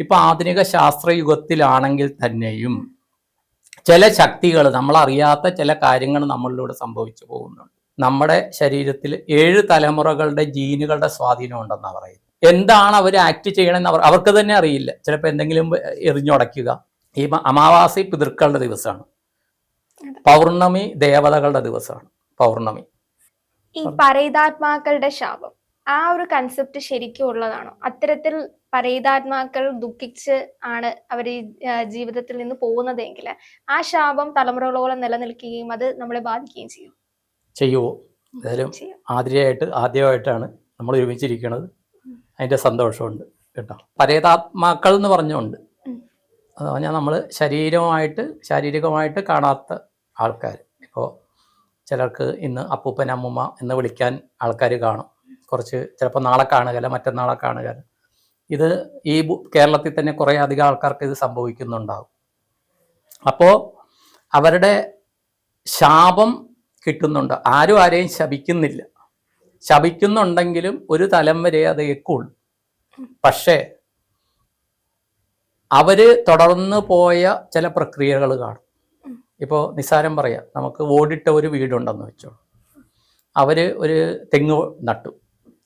ഇപ്പൊ ആധുനിക ശാസ്ത്രയുഗത്തിലാണെങ്കിൽ തന്നെയും ചില ശക്തികൾ നമ്മളറിയാത്ത ചില കാര്യങ്ങൾ നമ്മളിലൂടെ സംഭവിച്ചു പോകുന്നുണ്ട്. നമ്മുടെ ശരീരത്തിൽ ഏഴ് തലമുറകളുടെ ജീനുകളുടെ സ്വാധീനം ഉണ്ടെന്നാണ് പറയുന്നത്. എന്താണ് അവർ ആക്ട് ചെയ്യണമെന്ന് അവർ അവർക്ക് തന്നെ അറിയില്ല. ചിലപ്പോൾ എന്തെങ്കിലും എറിഞ്ഞുടയ്ക്കുക. ഈ അമാവാസി പിതൃക്കളുടെ ദിവസമാണ് പൗർണമി ദേവതകളുടെ ദിവസമാണ് പൗർണമി. ഈ പരേതാത്മാക്കളുടെ ശാപം. ആ ഒരു കൺസെപ്റ്റ് ശരിക്കും ഉള്ളതാണോ? അത്തരത്തിൽ പരേതാത്മാക്കൾ ദുഃഖിച്ച് ആണ് അവർ ഈ ജീവിതത്തിൽ നിന്ന് പോകുന്നതെങ്കിൽ ആ ശാപം തലമുറകളോളം നിലനിൽക്കുകയും അത് നമ്മളെ ബാധിക്കുകയും ചെയ്യും. ചെയ്യുമോ എന്തായാലും ആദ്യമായിട്ട് ആദ്യമായിട്ടാണ് നമ്മൾ ഒരുമിച്ചിരിക്കുന്നത്. അതിന്റെ സന്തോഷമുണ്ട് കേട്ടോ. പരേതാത്മാക്കൾ എന്ന് പറഞ്ഞുകൊണ്ട്. അത് പറഞ്ഞാൽ നമ്മൾ ശരീരമായിട്ട് ശാരീരികമായിട്ട് കാണാത്ത ആൾക്കാർ. ഇപ്പോൾ ചിലർക്ക് ഇന്ന് അപ്പൂപ്പൻ അമ്മൂമ്മ എന്ന് വിളിക്കാൻ ആൾക്കാർ കാണും. കുറച്ച് ചിലപ്പോൾ നാളെ കാണുകയില്ല മറ്റന്നാളെ കാണുകയില്ല ഇത് ഈ കേരളത്തിൽ തന്നെ കുറേ അധികം ആൾക്കാർക്ക് ഇത് സംഭവിക്കുന്നുണ്ടാവും. അപ്പോൾ അവരുടെ ശാപം കിട്ടുന്നുണ്ട്. ആരും ആരെയും ശപിക്കുന്നില്ല. ശപിക്കുന്നുണ്ടെങ്കിലും ഒരു തലം വരെ അത് ഏക്കുള്ളൂ പക്ഷേ അവർ തുടർന്ന് പോയ ചില പ്രക്രിയകൾ കാണും. ഇപ്പോൾ നിസ്സാരം പറയാം. നമുക്ക് ഓടിട്ട ഒരു വീടുണ്ടെന്ന് വെച്ചോ. അവർ ഒരു തെങ്ങ് നട്ടു.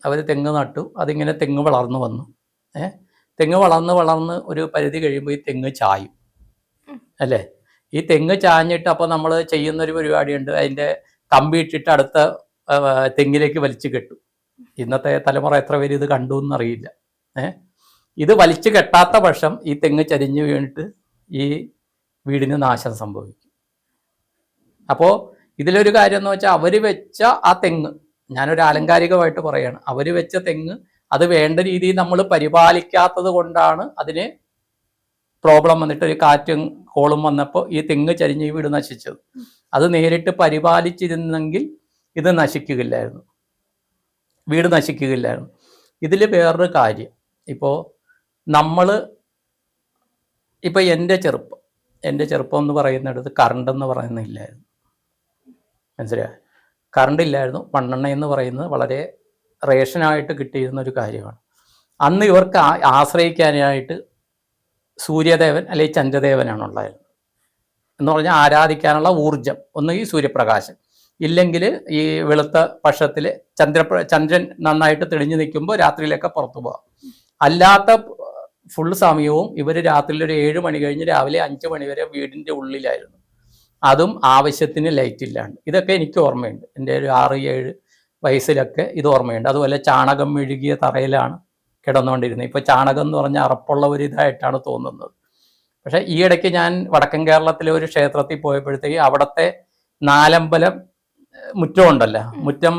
അവർ തെങ്ങ് നട്ടു അതിങ്ങനെ തെങ്ങ് വളർന്നു വന്നു. ഏ? തെങ്ങ് വളർന്ന് വളർന്ന് ഒരു പരിധി കഴിയുമ്പോൾ ഈ തെങ്ങ് ചായും. അല്ലേ? ഈ തെങ്ങ് ചാഞ്ഞിട്ട് അപ്പോൾ നമ്മൾ ചെയ്യുന്നൊരു പരിപാടിയുണ്ട്. അതിന്റെ കമ്പി ഇട്ടിട്ട് അടുത്ത തെങ്ങിലേക്ക് വലിച്ചു കെട്ടും. ഇന്നത്തെ തലമുറ എത്ര പേര് ഇത് കണ്ടു എന്നറിയില്ല. ഏ? ഇത് വലിച്ചു കെട്ടാത്ത പക്ഷം ഈ തെങ്ങ് ചരിഞ്ഞു വീണിട്ട് ഈ വീടിന് നാശം സംഭവിക്കും. അപ്പോൾ ഇതിലൊരു കാര്യം എന്ന് വെച്ചാൽ അവർ വെച്ച ആ തെങ്ങ് ഞാനൊരു ആലങ്കാരികമായിട്ട് പറയാണ്. അവർ വെച്ച തെങ്ങ് അത് വേണ്ട രീതിയിൽ നമ്മൾ പരിപാലിക്കാത്തത് കൊണ്ടാണ് അതിന് പ്രോബ്ലം വന്നിട്ട് ഒരു കാറ്റും കോളും വന്നപ്പോൾ ഈ തെങ്ങ് ചരിഞ്ഞ് വീട് നശിച്ചത്. അത് നേരിട്ട് പരിപാലിച്ചിരുന്നെങ്കിൽ ഇത് നശിക്കുകയില്ലായിരുന്നു. വീട് നശിക്കുകയില്ലായിരുന്നു. ഇതിൽ വേറൊരു കാര്യം. ഇപ്പോൾ നമ്മൾ ഇപ്പോൾ എന്റെ ചെറുപ്പം എന്റെ ചെറുപ്പം എന്ന് പറയുന്നിടത്ത് കറണ്ട് എന്ന് പറയുന്നില്ലായിരുന്നു. മനസ്സിലായോ? കറണ്ട് ഇല്ലായിരുന്നു. മണ്ണെണ്ണ എന്ന് പറയുന്നത് വളരെ റേഷനായിട്ട് കിട്ടിയിരുന്ന ഒരു കാര്യമാണ്. അന്ന് ഇവർക്ക് ആശ്രയിക്കാനായിട്ട് സൂര്യദേവൻ അല്ലെങ്കിൽ ചന്ദ്രദേവനാണ് ഉണ്ടായിരുന്നത് എന്ന് പറഞ്ഞാൽ ആരാധിക്കാനുള്ള ഊർജം ഒന്നുകിൽ സൂര്യപ്രകാശം. ഇല്ലെങ്കിൽ ഈ വെളുത്ത പക്ഷത്തിൽ ചന്ദ്ര ചന്ദ്രൻ നന്നായിട്ട് തെളിഞ്ഞു നിൽക്കുമ്പോൾ രാത്രിയിലൊക്കെ പുറത്തു പോകാം. അല്ലാത്ത ഫുൾ സമയവും ഇവർ രാത്രിയിൽ ഒരു ഏഴ് മണി കഴിഞ്ഞ് രാവിലെ അഞ്ച് മണി വരെ വീടിന്റെ ഉള്ളിലായിരുന്നു. അതും ആവശ്യത്തിന് ലൈറ്റ് ഇല്ലാണ്ട്. ഇതൊക്കെ എനിക്ക് ഓർമ്മയുണ്ട്. എന്റെ ഒരു ആറ് ഏഴ് വയസ്സിലൊക്കെ ഇത് ഓർമ്മയുണ്ട്. അതുപോലെ ചാണകം മെഴുകിയ തറയിലാണ് കിടന്നുകൊണ്ടിരുന്നത്. ഇപ്പോൾ ചാണകം എന്ന് പറഞ്ഞാൽ അറപ്പുള്ള ഒരു ഇതായിട്ടാണ് തോന്നുന്നത്. പക്ഷേ ഈ ഇടയ്ക്ക് ഞാൻ വടക്കൻ കേരളത്തിലെ ഒരു ക്ഷേത്രത്തിൽ പോയപ്പോഴത്തേക്ക് അവിടുത്തെ നാലമ്പലം മുറ്റമുണ്ടല്ലോ. മുറ്റം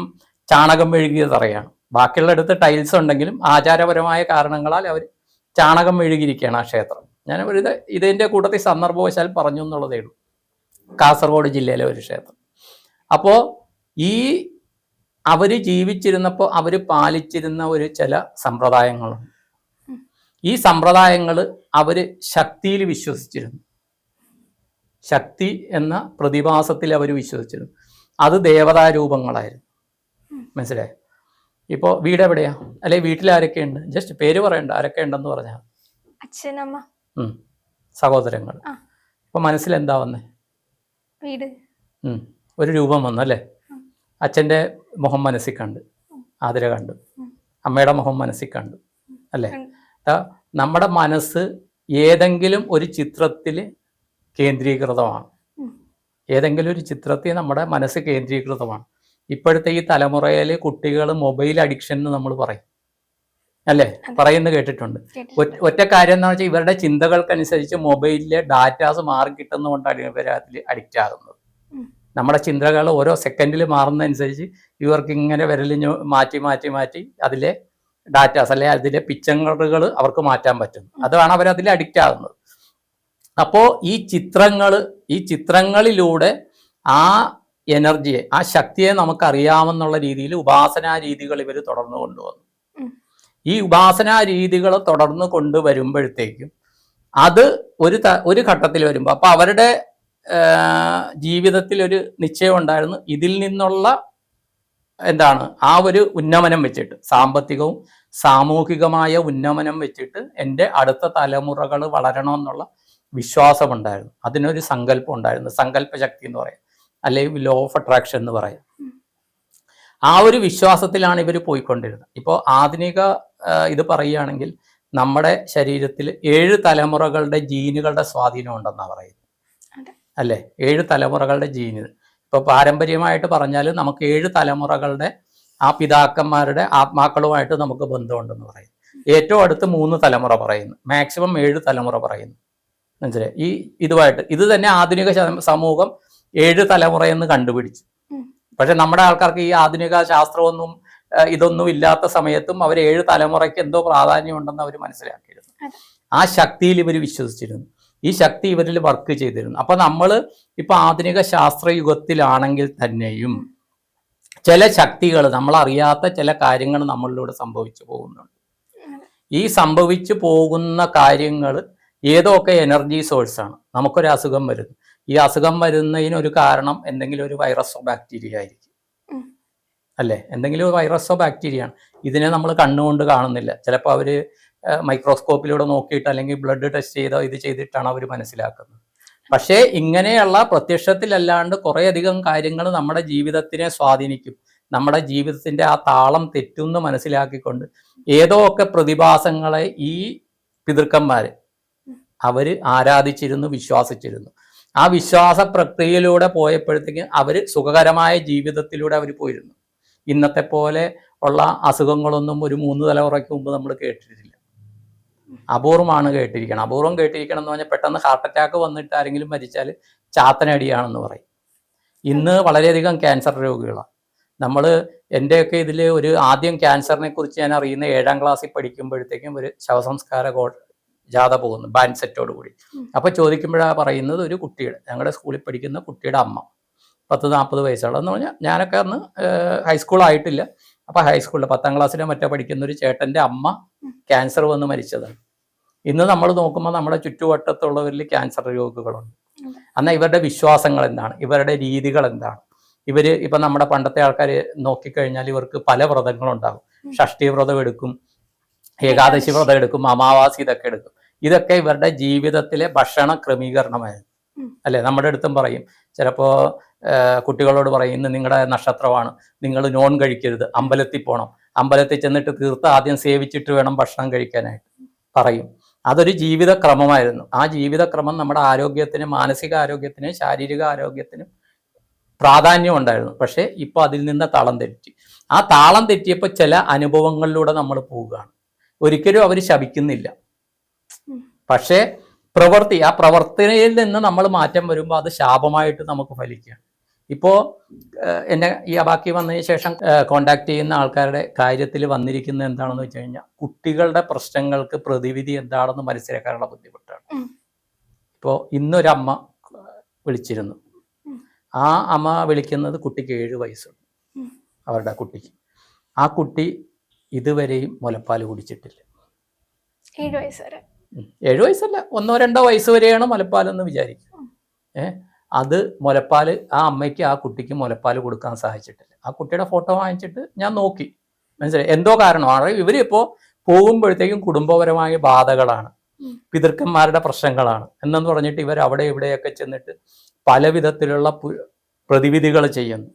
ചാണകം മെഴുകിയ തറയാണ്. ബാക്കിയുള്ളിടത്ത് ടൈൽസ് ഉണ്ടെങ്കിലും ആചാരപരമായ കാരണങ്ങളാൽ അവർ ചാണകം മെഴുകിയിരിക്കുകയാണ് ആ ക്ഷേത്രം. ഞാൻ ഒരു ഇത് ഇതിന്റെ കൂട്ടത്തിൽ സന്ദർഭവശാൽ പറഞ്ഞു എന്നുള്ളതേ ഉള്ളൂ. കാസർഗോഡ് ജില്ലയിലെ ഒരു ക്ഷേത്രം. അപ്പോൾ ഈ അവർ ജീവിച്ചിരുന്നപ്പോൾ അവർ പാലിച്ചിരുന്ന ഒരു ചില സമ്പ്രദായങ്ങളുണ്ട്. ഈ സമ്പ്രദായങ്ങൾ അവർ ശക്തിയിൽ വിശ്വസിച്ചിരുന്നു. ശക്തി എന്ന പ്രതിഭാസത്തിൽ അവർ വിശ്വസിച്ചിരുന്നു. അത് ദേവതാരൂപങ്ങളായിരുന്നു. മനസ്സിലായോ? ഇപ്പോൾ വീട് എവിടെയാ? അല്ലെ വീട്ടിൽ ആരൊക്കെയുണ്ട് ജസ്റ്റ് പേര് പറയണ്ട ആരൊക്കെ ഉണ്ടെന്ന് പറഞ്ഞാൽ ഉം. സഹോദരങ്ങൾ. ഇപ്പൊ മനസ്സിൽ എന്താ വന്നേ? വീട്. ഒരു രൂപം വന്നു അല്ലേ അച്ഛന്റെ മുഖം മനസ്സിൽ കണ്ട്. ആതിര കണ്ടു. അമ്മയുടെ മുഖം മനസ്സിൽ കണ്ടു. അല്ലേ? നമ്മുടെ മനസ്സ് ഏതെങ്കിലും ഒരു ചിത്രത്തിൽ കേന്ദ്രീകൃതമാണ്. ഏതെങ്കിലും ഒരു ചിത്രത്തിൽ നമ്മുടെ മനസ്സ് കേന്ദ്രീകൃതമാണ്. ഇപ്പോഴത്തെ ഈ തലമുറയിൽ കുട്ടികൾ മൊബൈൽ അഡിക്ഷൻ എന്ന് നമ്മൾ പറയും. അല്ലേ? പറയുന്നത് കേട്ടിട്ടുണ്ട്. ഒറ്റ- കാര്യം എന്ന് വെച്ചാൽ ഇവരുടെ ചിന്തകൾക്കനുസരിച്ച് മൊബൈലിലെ ഡാറ്റാസ് മാറി കിട്ടുന്നതുകൊണ്ടാണ് ഇവർ അതിൽ അഡിക്റ്റ് ആകുന്നത്. നമ്മുടെ ചിന്തകൾ ഓരോ സെക്കൻഡിൽ മാറുന്നതനുസരിച്ച് ഇവർക്ക് ഇങ്ങനെ വിരലിഞ്ഞ് മാറ്റി മാറ്റി മാറ്റി അതിലെ ഡാറ്റാസ് അല്ലെ അതിലെ പിക്ചറുകൾ അവർക്ക് മാറ്റാൻ പറ്റും അതാണ് അവർ അതിൽ അഡിക്റ്റ് ആകുന്നത്. അപ്പോൾ ഈ ചിത്രങ്ങൾ ഈ ചിത്രങ്ങളിലൂടെ ആ എനർജിയെ ആ ശക്തിയെ നമുക്ക് അറിയാമെന്നുള്ള രീതിയിൽ ഉപാസനാ രീതികൾ ഇവർ തുടർന്നു കൊണ്ടുവന്നു. ഈ ഉപാസനാ രീതികൾ തുടർന്ന് കൊണ്ടുവരുമ്പോഴത്തേക്കും അത് ഒരു ഒരു ഘട്ടത്തിൽ വരുമ്പോൾ അപ്പോൾ അവരുടെ ജീവിതത്തിൽ ഒരു നിശ്ചയം ഉണ്ടായിരുന്നു. ഇതിൽ നിന്നുള്ള എന്താണ്? ആ ഒരു ഉന്നമനം വെച്ചിട്ട് സാമ്പത്തികവും സാമൂഹികമായ ഉന്നമനം വെച്ചിട്ട് എന്റെ അടുത്ത തലമുറകൾ വളരണമെന്നുള്ള വിശ്വാസമുണ്ടായിരുന്നു. അതിനൊരു സങ്കല്പം ഉണ്ടായിരുന്നു. സങ്കല്പ ശക്തി എന്ന് പറയാം. അല്ലെങ്കിൽ ലോ ഓഫ് അട്രാക്ഷൻ എന്ന് പറയാം. ആ ഒരു വിശ്വാസത്തിലാണ് ഇവർ പോയിക്കൊണ്ടിരുന്നത്. ഇപ്പോൾ ആധുനിക ഇത് പറയുകയാണെങ്കിൽ നമ്മുടെ ശരീരത്തിൽ ഏഴ് തലമുറകളുടെ ജീനുകളുടെ സ്വാധീനം ഉണ്ടെന്നാണ് പറയുന്നത്. അല്ലേ? ഏഴ് തലമുറകളുടെ ജീന്. ഇപ്പോൾ പാരമ്പര്യമായിട്ട് പറഞ്ഞാൽ നമുക്ക് ഏഴ് തലമുറകളുടെ ആ പിതാക്കന്മാരുടെ ആത്മാക്കളുമായിട്ട് നമുക്ക് ബന്ധമുണ്ടെന്ന് പറയും ഏറ്റവും അടുത്ത് മൂന്ന് തലമുറ പറയുന്നു. മാക്സിമം ഏഴ് തലമുറ പറയുന്നു. മനസ്സിലായി? ഈ ഇതുമായിട്ട് ഇത് തന്നെ ആധുനിക സമൂഹം ഏഴ് തലമുറയെന്ന് കണ്ടുപിടിച്ചു. പക്ഷെ നമ്മുടെ ആൾക്കാർക്ക് ഈ ആധുനിക ശാസ്ത്രമൊന്നും ഇതൊന്നും ഇല്ലാത്ത സമയത്തും അവർ ഏഴ് തലമുറയ്ക്ക് എന്തോ പ്രാധാന്യമുണ്ടെന്ന് അവർ മനസ്സിലാക്കിയിരുന്നു. ആ ശക്തിയിൽ ഇവർ വിശ്വസിച്ചിരുന്നു. ഈ ശക്തി ഇവരിൽ വർക്ക് ചെയ്തിരുന്നു. അപ്പൊ നമ്മൾ ഇപ്പൊ ആധുനിക ശാസ്ത്ര യുഗത്തിലാണെങ്കിൽ തന്നെയും ചില ശക്തികൾ നമ്മൾ അറിയാത്ത ചില കാര്യങ്ങൾ നമ്മളിലൂടെ സംഭവിച്ചു പോകുന്നുണ്ട്. ഈ സംഭവിച്ചു പോകുന്ന കാര്യങ്ങൾ ഏതൊക്കെ എനർജി സോഴ്സാണ് നമുക്കൊരു അസുഖം വരുന്നു. ഈ അസുഖം വരുന്നതിന് ഒരു കാരണം എന്തെങ്കിലും ഒരു വൈറസോ ബാക്ടീരിയ ആയിരിക്കും. അല്ലേ? എന്തെങ്കിലും ഒരു വൈറസോ ബാക്ടീരിയ ആണ്. ഇതിനെ നമ്മൾ കണ്ണുകൊണ്ട് കാണുന്നില്ല. ചിലപ്പോൾ അവർ മൈക്രോസ്കോപ്പിലൂടെ നോക്കിയിട്ട് അല്ലെങ്കിൽ ബ്ലഡ് ടെസ്റ്റ് ചെയ്തോ ഇത് ചെയ്തിട്ടാണ് അവർ മനസ്സിലാക്കുന്നത്. പക്ഷേ ഇങ്ങനെയുള്ള പ്രത്യക്ഷത്തിലല്ലാണ്ട് കുറേയധികം കാര്യങ്ങൾ നമ്മുടെ ജീവിതത്തിനെ സ്വാധീനിക്കും. നമ്മുടെ ജീവിതത്തിന്റെ ആ താളം തെറ്റുമെന്ന് മനസ്സിലാക്കിക്കൊണ്ട് ഏതോ ഒക്കെ പ്രതിഭാസങ്ങളെ ഈ പിതൃക്കന്മാര് അവർ ആരാധിച്ചിരുന്നു വിശ്വാസിച്ചിരുന്നു. ആ വിശ്വാസ പ്രക്രിയയിലൂടെ പോയപ്പോഴത്തേക്ക് അവർ സുഖകരമായ ജീവിതത്തിലൂടെ അവർ പോയിരുന്നു. ഇന്നത്തെ പോലെ ഉള്ള അസുഖങ്ങളൊന്നും ഒരു മൂന്ന് തലമുറയ്ക്ക് മുമ്പ് നമ്മൾ കേട്ടിട്ടില്ല. അപൂർവമാണ് കേട്ടിരിക്കണം അപൂർവം കേട്ടിരിക്കണം എന്ന് പറഞ്ഞാൽ പെട്ടെന്ന് ഹാർട്ട് അറ്റാക്ക് വന്നിട്ട് ആരെങ്കിലും മരിച്ചാൽ ചാത്തനടിയാണെന്ന് പറയും. ഇന്ന് വളരെയധികം ക്യാൻസർ രോഗികളാണ്. നമ്മൾ എന്റെയൊക്കെ ഇതിൽ ഒരു ആദ്യം ക്യാൻസറിനെ കുറിച്ച് ഞാൻ അറിയുന്ന ഏഴാം ക്ലാസ്സിൽ പഠിക്കുമ്പോഴത്തേക്കും ഒരു ശവസംസ്കാര ജാഥ പോകുന്നു ബാൻഡ് സെറ്റോട് കൂടി അപ്പൊ അപ്പോൾ ചോദിക്കുമ്പോഴാണ് പറയുന്നത് ഒരു കുട്ടിയുടെ ഞങ്ങളുടെ സ്കൂളിൽ പഠിക്കുന്ന കുട്ടിയുടെ അമ്മ. പത്ത് നാൽപ്പത് വയസ്സുള്ള എന്ന് പറഞ്ഞാൽ ഞാനൊക്കെ അന്ന് ഹൈസ്കൂൾ ആയിട്ടില്ല അപ്പോൾ ഹൈസ്കൂളിൽ പത്താം ക്ലാസ്സിലെ മറ്റോ പഠിക്കുന്ന ഒരു ചേട്ടന്റെ അമ്മ ക്യാൻസർ വന്ന് മരിച്ചതാണ് ഇന്ന് നമ്മൾ നോക്കുമ്പോൾ നമ്മുടെ ചുറ്റുവട്ടത്തുള്ളവരിൽ ക്യാൻസർ രോഗികളുണ്ട്. എന്നാൽ ഇവരുടെ വിശ്വാസങ്ങൾ എന്താണ്? ഇവരുടെ രീതികൾ എന്താണ്? ഇവർ ഇപ്പം നമ്മുടെ പണ്ടത്തെ ആൾക്കാർ നോക്കിക്കഴിഞ്ഞാൽ ഇവർക്ക് പല വ്രതങ്ങളുണ്ടാകും. ഷഷ്ടി വ്രതം എടുക്കും ഏകാദശി വ്രതം എടുക്കും അമാവാസി ഇതൊക്കെ എടുക്കും. ഇതൊക്കെ ഇവരുടെ ജീവിതത്തിലെ ഭക്ഷണ ക്രമീകരണമായിരുന്നു അല്ലെ? നമ്മുടെ അടുത്തും പറയും. ചിലപ്പോൾ കുട്ടികളോട് പറയും ഇന്ന് നിങ്ങളുടെ നക്ഷത്രമാണ്. നിങ്ങൾ നോൺ കഴിക്കരുത്. അമ്പലത്തിൽ പോകണം അമ്പലത്തിൽ ചെന്നിട്ട് തീർത്ത് ആദ്യം സേവിച്ചിട്ട് വേണം ഭക്ഷണം കഴിക്കാനായിട്ട്. പറയും. അതൊരു ജീവിതക്രമമായിരുന്നു. ആ ജീവിതക്രമം നമ്മുടെ ആരോഗ്യത്തിന് മാനസിക ആരോഗ്യത്തിന് ശാരീരിക ആരോഗ്യത്തിനും പ്രാധാന്യം ഉണ്ടായിരുന്നു. പക്ഷേ ഇപ്പോൾ അതിൽ നിന്ന് താളം തെറ്റി. ആ താളം തെറ്റിയപ്പോൾ ചില അനുഭവങ്ങളിലൂടെ നമ്മൾ പോവുകയാണ്. ഒരിക്കലും അവർ ശപിക്കുന്നില്ല. പക്ഷേ പ്രവൃത്തി ആ പ്രവർത്തനയിൽ നിന്ന് നമ്മൾ മാറ്റം വരുമ്പോൾ അത് ശാപമായിട്ട് നമുക്ക് ഫലിക്കുകയാണ് ഇപ്പോൾ എന്നെ ഈ ബാക്കി വന്നതിന് ശേഷം കോണ്ടാക്ട് ചെയ്യുന്ന ആൾക്കാരുടെ കാര്യത്തിൽ വന്നിരിക്കുന്നത് എന്താണെന്ന് വെച്ച് കഴിഞ്ഞാൽ കുട്ടികളുടെ പ്രശ്നങ്ങൾക്ക് പ്രതിവിധി എന്താണെന്ന് മനസ്സിലാക്കാനുള്ള ബുദ്ധിമുട്ടാണ്. ഇപ്പോൾ ഇന്നൊരമ്മ വിളിച്ചിരുന്നു. ആ അമ്മ വിളിക്കുന്നത് കുട്ടിക്ക് ഏഴ് വയസ്സുണ്ട്. അവരുടെ കുട്ടിക്ക്. ആ കുട്ടി ഇതുവരെയും മുലപ്പാൽ കുടിച്ചിട്ടില്ല. ഏഴ് വയസ്സ് വരെ ഏഴ് വയസ്സല്ല ഒന്നോ രണ്ടോ വയസ്സ് വരെയാണ് മുലപ്പാൽ എന്ന് വിചാരിക്കും. ഏ? അത് മുലപ്പാൽ ആ അമ്മയ്ക്ക് ആ കുട്ടിക്ക് മുലപ്പാൽ കൊടുക്കാൻ സാധിച്ചിട്ടില്ല ആ കുട്ടിയുടെ ഫോട്ടോ വാങ്ങിച്ചിട്ട് ഞാൻ നോക്കി. മനസ്സിലായി? എന്തോ കാരണം? കാരണമാണ് ഇവരിപ്പോ പോകുമ്പോഴത്തേക്കും കുടുംബപരമായ ബാധകളാണ്. പിതൃക്കന്മാരുടെ പ്രശ്നങ്ങളാണ്. എന്നെന്ന് പറഞ്ഞിട്ട് ഇവർ അവിടെ ഇവിടെയൊക്കെ ചെന്നിട്ട് പല വിധത്തിലുള്ള പ്രതിവിധികൾ ചെയ്യുന്നു.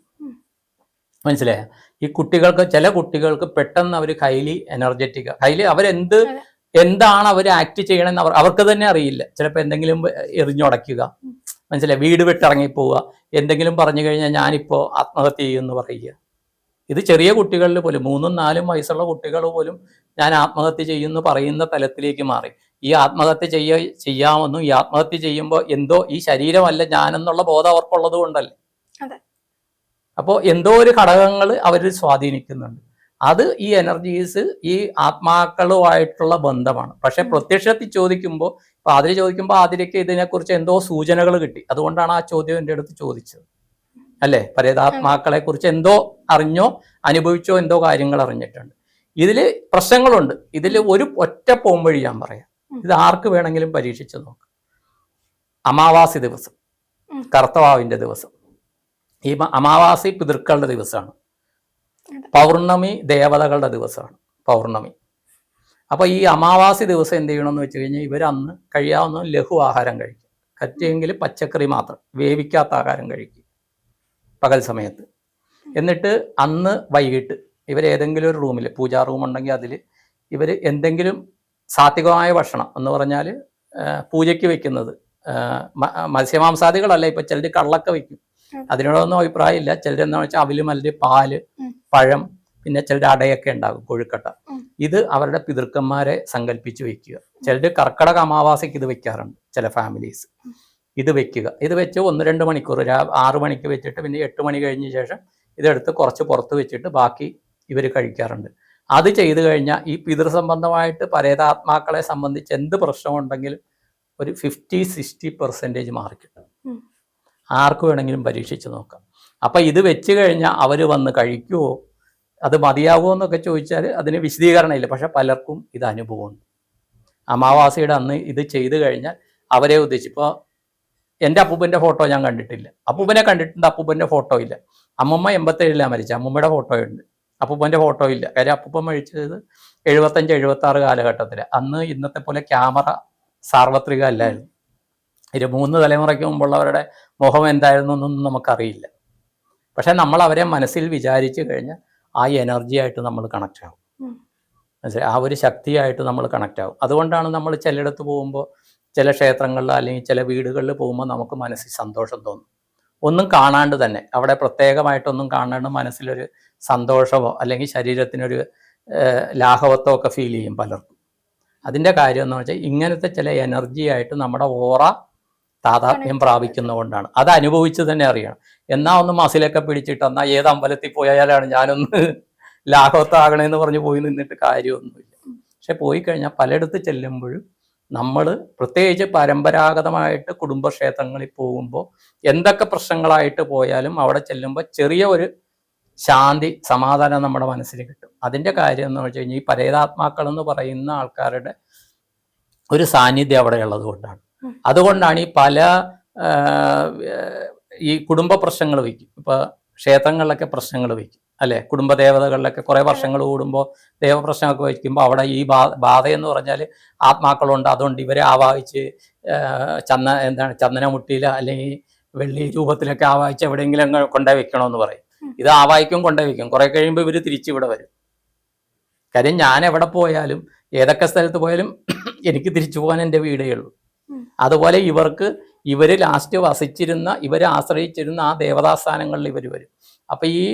മനസ്സിലായ? ഈ കുട്ടികൾക്ക് ചില കുട്ടികൾക്ക് പെട്ടെന്ന് അവർ ഹൈലി എനർജറ്റിക് ഹൈലി അവരെന്ത്. എന്താണ് അവർ ആക്ട് ചെയ്യണമെന്ന് അവർ അവർക്ക് തന്നെ അറിയില്ല. ചിലപ്പോൾ എന്തെങ്കിലും എറിഞ്ഞുടയ്ക്കുക. മനസ്സിലായി? വീട് വിട്ടിറങ്ങി പോവുക എന്തെങ്കിലും പറഞ്ഞു കഴിഞ്ഞാൽ ഞാനിപ്പോൾ ആത്മഹത്യ ചെയ്യുമെന്ന് പറയുക. ഇത് ചെറിയ കുട്ടികളിൽ പോലും മൂന്നും നാലും വയസ്സുള്ള കുട്ടികൾ പോലും ഞാൻ ആത്മഹത്യ ചെയ്യുമെന്ന് പറയുന്ന തലത്തിലേക്ക് മാറി. ഈ ആത്മഹത്യ ചെയ്യ ചെയ്യാമെന്നും ഈ ആത്മഹത്യ ചെയ്യുമ്പോൾ എന്തോ ഈ ശരീരമല്ല ഞാനെന്നുള്ള ബോധം അവർക്കുള്ളത് കൊണ്ടല്ലേ. അപ്പോൾ എന്തോ ഒരു ഘടകങ്ങൾ അവർ സ്വാധീനിക്കുന്നുണ്ട്. അത് ഈ എനർജീസ് ഈ ആത്മാക്കളുമായിട്ടുള്ള ബന്ധമാണ്. പക്ഷെ പ്രത്യക്ഷത്തിൽ ചോദിക്കുമ്പോൾ ഇപ്പൊ അതിൽ ചോദിക്കുമ്പോൾ അതിലേക്ക് ഇതിനെക്കുറിച്ച് എന്തോ സൂചനകൾ കിട്ടി. അതുകൊണ്ടാണ് ആ ചോദ്യം എന്റെ അടുത്ത് ചോദിച്ചത്. അല്ലേ? പരേതാത്മാക്കളെ കുറിച്ച് എന്തോ അറിഞ്ഞോ അനുഭവിച്ചോ എന്തോ കാര്യങ്ങൾ അറിഞ്ഞിട്ടുണ്ട്. ഇതിൽ പ്രശ്നങ്ങളുണ്ട്. ഇതിൽ ഒരു ഒറ്റ പോംവഴി ഞാൻ പറയാം. ഇത് ആർക്ക് വേണമെങ്കിലും പരീക്ഷിച്ച് നോക്കാം. അമാവാസി ദിവസം. കർത്തവാവിന്റെ ദിവസം. ഈ അമാവാസി പിതൃക്കളുടെ ദിവസമാണ്. പൗർണമി ദേവതകളുടെ ദിവസമാണ് പൗർണമി. അപ്പോൾ ഈ അമാവാസി ദിവസം എന്ത് ചെയ്യണമെന്ന് വെച്ച് കഴിഞ്ഞാൽ ഇവർ അന്ന് കഴിയാവുന്ന ലഘു ആഹാരം കഴിക്കും. പറ്റിയെങ്കിൽ പച്ചക്കറി മാത്രം വേവിക്കാത്ത ആഹാരം കഴിക്കും പകൽ സമയത്ത്. എന്നിട്ട് അന്ന് വൈകിട്ട് ഇവർ ഏതെങ്കിലും ഒരു റൂമിൽ പൂജാ റൂം ഉണ്ടെങ്കിൽ അതിൽ ഇവർ എന്തെങ്കിലും സാത്വികമായ ഭക്ഷണം എന്ന് പറഞ്ഞാൽ പൂജയ്ക്ക് വെക്കുന്നത് മത്സ്യമാംസാദികളല്ല ഇപ്പം ചിലർ കള്ളൊക്കെ വെക്കും. ഉം. അതിനോടൊന്നും അഭിപ്രായമില്ല. ചിലരെന്താണെന്ന് വെച്ചാൽ അവിൽ മലര് പാൽ. പഴം പിന്നെ ചിലർ അടയൊക്കെ ഉണ്ടാകും കൊഴുക്കട്ട. ഇത് അവരുടെ പിതൃക്കന്മാരെ സങ്കല്പിച്ച് വെക്കുക. ചിലർ കർക്കടക അമാവാസയ്ക്ക് ഇത് വെക്കാറുണ്ട് ചില ഫാമിലീസ്. ഇത് വെക്കുക. ഇത് വെച്ച് ഒന്ന് രണ്ട് മണിക്കൂർ ആറ് മണിക്ക് വെച്ചിട്ട് പിന്നെ എട്ട് മണി കഴിഞ്ഞ ശേഷം ഇതെടുത്ത് കുറച്ച് പുറത്ത് വെച്ചിട്ട് ബാക്കി ഇവർ കഴിക്കാറുണ്ട്. അത് ചെയ്തു കഴിഞ്ഞാൽ ഈ പിതൃസംബന്ധമായിട്ട് പരേതാത്മാക്കളെ സംബന്ധിച്ച് എന്ത് പ്രശ്നമുണ്ടെങ്കിലും ഒരു ഫിഫ്റ്റി സിക്സ്റ്റി പെർസെന്റേജ് മാറിക്കിട്ടും. ആർക്ക് വേണമെങ്കിലും പരീക്ഷിച്ച് നോക്കാം. അപ്പം ഇത് വെച്ച് കഴിഞ്ഞാൽ അവർ വന്ന് കഴിക്കുമോ അത് മതിയാകുമോ എന്നൊക്കെ ചോദിച്ചാൽ അതിന് വിശദീകരണമില്ല. പക്ഷെ പലർക്കും ഇത് അനുഭവമുണ്ട്. അമാവാസിയുടെ അന്ന് ഇത് ചെയ്തു കഴിഞ്ഞാൽ അവരെ ഉദ്ദേശിച്ച് ഇപ്പോൾ എന്റെ അപ്പൂപ്പന്റെ ഫോട്ടോ ഞാൻ കണ്ടിട്ടില്ല. അപ്പൂപ്പനെ കണ്ടിട്ടുണ്ട് അപ്പൂപ്പന്റെ ഫോട്ടോ ഇല്ല. അമ്മമ്മ എൺപത്തേഴിലാണ് മരിച്ചത്. അമ്മമ്മയുടെ ഫോട്ടോ ഉണ്ട്. അപ്പൂപ്പന്റെ ഫോട്ടോ ഇല്ല. കാര്യം അപ്പൂപ്പൻ മരിച്ചത് എഴുപത്തഞ്ച് എഴുപത്തി ആറ് കാലഘട്ടത്തിൽ അന്ന് ഇന്നത്തെ പോലെ ക്യാമറ സാർവത്രിക അല്ലായിരുന്നു ഒരു മൂന്ന് തലമുറയ്ക്ക് മുമ്പുള്ളവരുടെ മുഖം എന്തായിരുന്നു എന്നൊന്നും നമുക്കറിയില്ല. പക്ഷെ നമ്മൾ അവരെ മനസ്സിൽ വിചാരിച്ചു കഴിഞ്ഞാൽ ആ എനർജി ആയിട്ട് നമ്മൾ കണക്റ്റ് ആവും. മനസ്സിലായി? ആ ഒരു ശക്തിയായിട്ട് നമ്മൾ കണക്റ്റ് ആവും. അതുകൊണ്ടാണ് നമ്മൾ ചിലയിടത്ത് പോകുമ്പോൾ ചില ക്ഷേത്രങ്ങളിൽ അല്ലെങ്കിൽ ചില വീടുകളിൽ പോകുമ്പോൾ നമുക്ക് മനസ്സിൽ സന്തോഷം തോന്നും. ഒന്നും കാണാണ്ട് തന്നെ അവിടെ പ്രത്യേകമായിട്ടൊന്നും കാണാണ്ട് മനസ്സിലൊരു സന്തോഷമോ അല്ലെങ്കിൽ ശരീരത്തിനൊരു ലാഘവത്തോ ഒക്കെ ഫീൽ ചെയ്യും പലർക്കും. അതിന്റെ കാര്യം എന്ന് വെച്ചാൽ ഇങ്ങനത്തെ ചില എനർജി ആയിട്ട് നമ്മുടെ ഓറ താതാത്മ്യം പ്രാപിക്കുന്നതുകൊണ്ടാണ്. അത് അനുഭവിച്ച് തന്നെ അറിയണം. എന്നാ ഒന്ന് മസിലൊക്കെ പിടിച്ചിട്ട് എന്നാ ഏത് അമ്പലത്തിൽ പോയാലാണ് ഞാനൊന്ന് ലാഘവത്താകണേന്ന് പറഞ്ഞ് പോയി നിന്നിട്ട് കാര്യമൊന്നുമില്ല. പക്ഷെ പോയി കഴിഞ്ഞാൽ പലയിടത്ത് ചെല്ലുമ്പോഴും നമ്മൾ പ്രത്യേകിച്ച് പരമ്പരാഗതമായിട്ട് കുടുംബക്ഷേത്രങ്ങളിൽ പോകുമ്പോൾ എന്തൊക്കെ പ്രശ്നങ്ങളായിട്ട് പോയാലും അവിടെ ചെല്ലുമ്പോൾ ചെറിയ ഒരു ശാന്തി സമാധാനം നമ്മുടെ മനസ്സിൽ കിട്ടും. അതിന്റെ കാര്യം എന്ന് വെച്ച് കഴിഞ്ഞാൽ ഈ പരേതാത്മാക്കൾ എന്ന് പറയുന്ന ആൾക്കാരുടെ ഒരു സാന്നിധ്യം അവിടെ ഉള്ളത് കൊണ്ടാണ്. അതുകൊണ്ടാണ് ഈ പല ഈ കുടുംബ പ്രശ്നങ്ങൾ വയ്ക്കും. ഇപ്പൊ ക്ഷേത്രങ്ങളിലൊക്കെ പ്രശ്നങ്ങൾ വയ്ക്കും അല്ലെ? കുടുംബ ദേവതകളിലൊക്കെ കുറെ വർഷങ്ങൾ കൂടുമ്പോൾ ദേവപ്രശ്നമൊക്കെ വയ്ക്കുമ്പോൾ അവിടെ ഈ ബാധ എന്ന് പറഞ്ഞാൽ ആത്മാക്കളുണ്ട്. അതുകൊണ്ട് ഇവരെ ആവാഹിച്ച് ചന്ദ എന്താണ് ചന്ദനമുട്ടിയില അല്ലെങ്കിൽ വെള്ളി രൂപത്തിലൊക്കെ ആവാഹിച്ച് എവിടെയെങ്കിലും കൊണ്ടേ വെക്കണമെന്ന് പറയും. ഇത് ആവാഹിക്കും കൊണ്ടേ വെക്കും. കുറെ കഴിയുമ്പോൾ ഇവർ തിരിച്ചിവിടെ വരും. കാര്യം ഞാൻ എവിടെ പോയാലും ഏതൊക്കെ സ്ഥലത്ത് പോയാലും എനിക്ക് തിരിച്ചു പോകാൻ എന്റെ വീടേ ഉള്ളൂ. അതുപോലെ ഇവർക്ക് ഇവർ ലാസ്റ്റ് വസിച്ചിരുന്ന ഇവരെ ആശ്രയിച്ചിരുന്ന ആ ദേവതാസ്ഥാനങ്ങളിൽ ഇവർ വരും. അപ്പൊ ഈ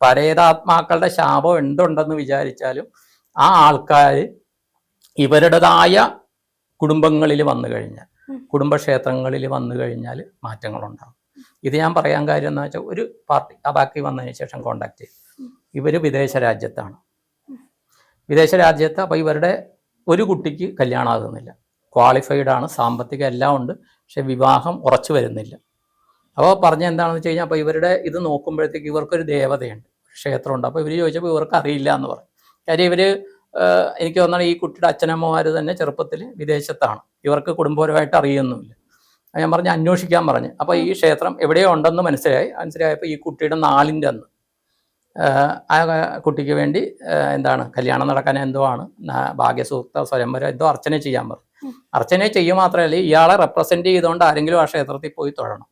പരേതാത്മാക്കളുടെ ശാപം എന്തുണ്ടെന്ന് വിചാരിച്ചാലും ആ ആൾക്കാർ ഇവരുടേതായ കുടുംബങ്ങളിൽ വന്നു കഴിഞ്ഞാൽ. കുടുംബക്ഷേത്രങ്ങളിൽ വന്നു കഴിഞ്ഞാൽ മാറ്റങ്ങളുണ്ടാകും. ഇത് ഞാൻ പറയാൻ കാര്യം എന്ന് വെച്ചാൽ ഒരു പാർട്ടി ആ ബാക്കി വന്നതിന് ശേഷം കോണ്ടാക്ട് ചെയ്യും. ഇവർ വിദേശ രാജ്യത്താണ്. വിദേശ രാജ്യത്ത് അപ്പോൾ ഇവരുടെ ഒരു കുട്ടിക്ക് കല്യാണമാകുന്നില്ല ക്വാളിഫൈഡ് ആണ് സാമ്പത്തികം എല്ലാം ഉണ്ട് പക്ഷെ വിവാഹം ഉറച്ചു വരുന്നില്ല. അപ്പോൾ പറഞ്ഞ എന്താണെന്ന് വെച്ച് കഴിഞ്ഞാൽ അപ്പോൾ ഇവരുടെ ഇത് നോക്കുമ്പോഴത്തേക്ക് ഇവർക്കൊരു ദേവതയുണ്ട് ക്ഷേത്രമുണ്ട്. അപ്പോൾ ഇവർ ചോദിച്ചപ്പോൾ ഇവർക്ക് അറിയില്ല എന്ന് പറയും കാര്യം ഇവർ എനിക്ക് തോന്നണം ഈ കുട്ടിയുടെ അച്ഛനമ്മമാർ തന്നെ ചെറുപ്പത്തിൽ വിദേശത്താണ്. ഇവർക്ക് കുടുംബപരമായിട്ട് അറിയൊന്നുമില്ല. ഞാൻ പറഞ്ഞ് അന്വേഷിക്കാൻ പറഞ്ഞു. അപ്പോൾ ഈ ക്ഷേത്രം എവിടെയോ ഉണ്ടെന്ന് മനസ്സിലായി. മനസ്സിലായപ്പോൾ ഈ കുട്ടിയുടെ നാലിന്റെ അന്ന് ആ കുട്ടിക്ക് വേണ്ടി എന്താണ് കല്യാണം നടക്കാൻ എന്തോ ആണ്. ഭാഗ്യസൂക്ത സ്വയംവരം എന്തോ അർച്ചന ചെയ്യാൻ പറഞ്ഞു. അർച്ചന ചെയ്യുക മാത്രമല്ല ഇയാളെ റെപ്രസെന്റ് ചെയ്തുകൊണ്ട് ആരെങ്കിലും ആ ക്ഷേത്രത്തിൽ പോയി തൊഴണം.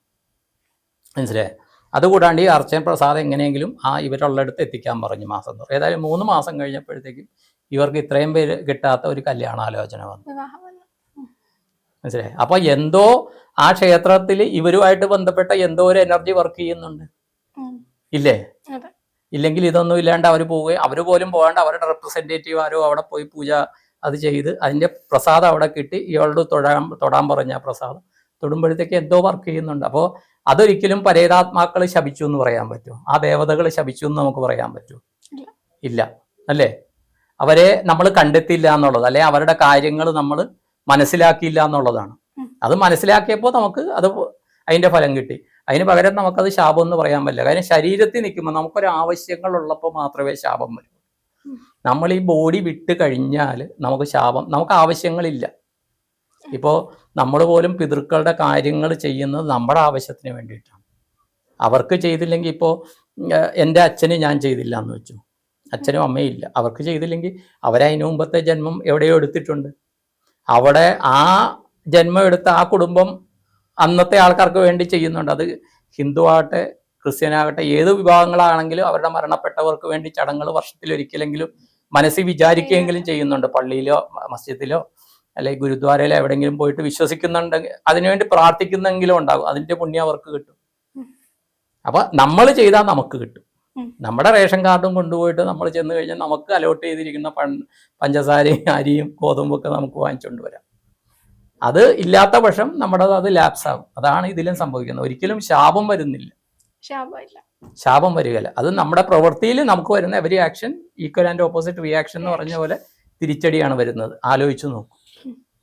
മനസ്സിലായി? അതുകൂടാണ്ട് ഈ അർച്ചന പ്രസാദം എങ്ങനെയെങ്കിലും ആ ഇവരുള്ളടുത്ത് എത്തിക്കാൻ പറഞ്ഞു മാസം തോറും. ഏതായാലും മൂന്ന് മാസം കഴിഞ്ഞപ്പോഴത്തേക്കും ഇവർക്ക് ഇത്രയും പേര് കിട്ടാത്ത ഒരു കല്യാണാലോചന വന്നു. മനസ്സിലായി? അപ്പൊ എന്തോ ആ ക്ഷേത്രത്തിൽ ഇവരുമായിട്ട് ബന്ധപ്പെട്ട എന്തോ ഒരു എനർജി വർക്ക് ചെയ്യുന്നുണ്ട്. ഇല്ലേ. ഇല്ലെങ്കിൽ ഇതൊന്നും ഇല്ലാണ്ട് അവർ പോവുകയും അവർ പോലും പോകാണ്ട് അവരുടെ റെപ്രസെന്റേറ്റീവ് ആരോ അവിടെ പോയി പൂജ അത് ചെയ്ത് അതിന്റെ പ്രസാദം അവിടെ കിട്ടി. ഇയാളോട് തൊഴാൻ തൊടാൻ പറഞ്ഞ ആ പ്രസാദം. തൊടുമ്പോഴത്തേക്ക് എന്തോ വർക്ക് ചെയ്യുന്നുണ്ട്. അപ്പോൾ അതൊരിക്കലും പരേതാത്മാക്കൾ ശപിച്ചു എന്ന് പറയാൻ പറ്റുമോ ആ ദേവതകൾ ശപിച്ചു എന്ന് നമുക്ക് പറയാൻ പറ്റുമോ ഇല്ല. ഇല്ല. അല്ലേ? അവരെ നമ്മൾ കണ്ടെത്തിയില്ല എന്നുള്ളത് അല്ലെ അവരുടെ കാര്യങ്ങൾ നമ്മൾ മനസ്സിലാക്കിയില്ല എന്നുള്ളതാണ്. അത് മനസ്സിലാക്കിയപ്പോൾ നമുക്ക് അത് അതിന്റെ ഫലം കിട്ടി. അതിന് പകരം നമുക്കത് ശാപം എന്ന് പറയാൻ പറ്റില്ല. കാര്യം ശരീരത്തിൽ നിൽക്കുമ്പോൾ നമുക്കൊരു ആവശ്യങ്ങൾ ഉള്ളപ്പോൾ മാത്രമേ ശാപം വരൂ. നമ്മൾ ഈ ബോഡി വിട്ട് കഴിഞ്ഞാൽ നമുക്ക് ശാപം നമുക്ക് ആവശ്യങ്ങളില്ല. ഇപ്പോൾ നമ്മൾ പോലും പിതൃക്കളുടെ കാര്യങ്ങൾ ചെയ്യുന്നത് നമ്മുടെ ആവശ്യത്തിന് വേണ്ടിയിട്ടാണ്. അവർക്ക് ചെയ്തില്ലെങ്കിൽ ഇപ്പോൾ എന്റെ അച്ഛന് ഞാൻ ചെയ്തില്ല എന്ന് വെച്ചു. അച്ഛനും അമ്മയും ഇല്ല. അവർക്ക് ചെയ്തില്ലെങ്കിൽ അവരതിനു മുമ്പത്തെ ജന്മം എവിടെയോ എടുത്തിട്ടുണ്ട്. അവിടെ ആ ജന്മം എടുത്ത ആ കുടുംബം അന്നത്തെ ആൾക്കാർക്ക് വേണ്ടി ചെയ്യുന്നുണ്ട്. അത് ഹിന്ദു ആകട്ടെ ക്രിസ്ത്യനാകട്ടെ ഏത് വിഭാഗങ്ങളാണെങ്കിലും അവരുടെ മരണപ്പെട്ടവർക്ക് വേണ്ടി ചടങ്ങുകൾ വർഷത്തിലൊരിക്കലെങ്കിലും മനസ്സിൽ വിചാരിക്കുകയെങ്കിലും ചെയ്യുന്നുണ്ട്. പള്ളിയിലോ മസ്ജിദിലോ അല്ലെങ്കിൽ ഗുരുദ്വാരയിലോ എവിടെയെങ്കിലും പോയിട്ട് വിശ്വസിക്കുന്നുണ്ടെങ്കിൽ അതിനുവേണ്ടി പ്രാർത്ഥിക്കുന്നെങ്കിലും ഉണ്ടാകും. അതിന്റെ പുണ്യം അവർക്ക് കിട്ടും. അപ്പൊ നമ്മൾ ചെയ്താൽ നമുക്ക് കിട്ടും. നമ്മുടെ റേഷൻ കാർഡും കൊണ്ടുപോയിട്ട് നമ്മൾ ചെന്ന് കഴിഞ്ഞാൽ നമുക്ക് അലോട്ട് ചെയ്തിരിക്കുന്ന പഞ്ചസാരയും അരിയും ഗോതമ്പൊക്കെ നമുക്ക് വാങ്ങിച്ചുകൊണ്ട് വരാം. അത് ഇല്ലാത്ത പക്ഷം നമ്മുടെ അത് ലാപ്സ് ആകും അതാണ് ഇതിലും സംഭവിക്കുന്നത്. ഒരിക്കലും ശാപം വരുന്നില്ല. ശാപം വരികയില്ല. അത് നമ്മുടെ പ്രവൃത്തിയിൽ നമുക്ക് വരുന്ന every action equal and opposite reaction എന്ന് പറഞ്ഞ പോലെ തിരിച്ചടിയാണ് വരുന്നത്. ആലോചിച്ചു നോക്കൂ.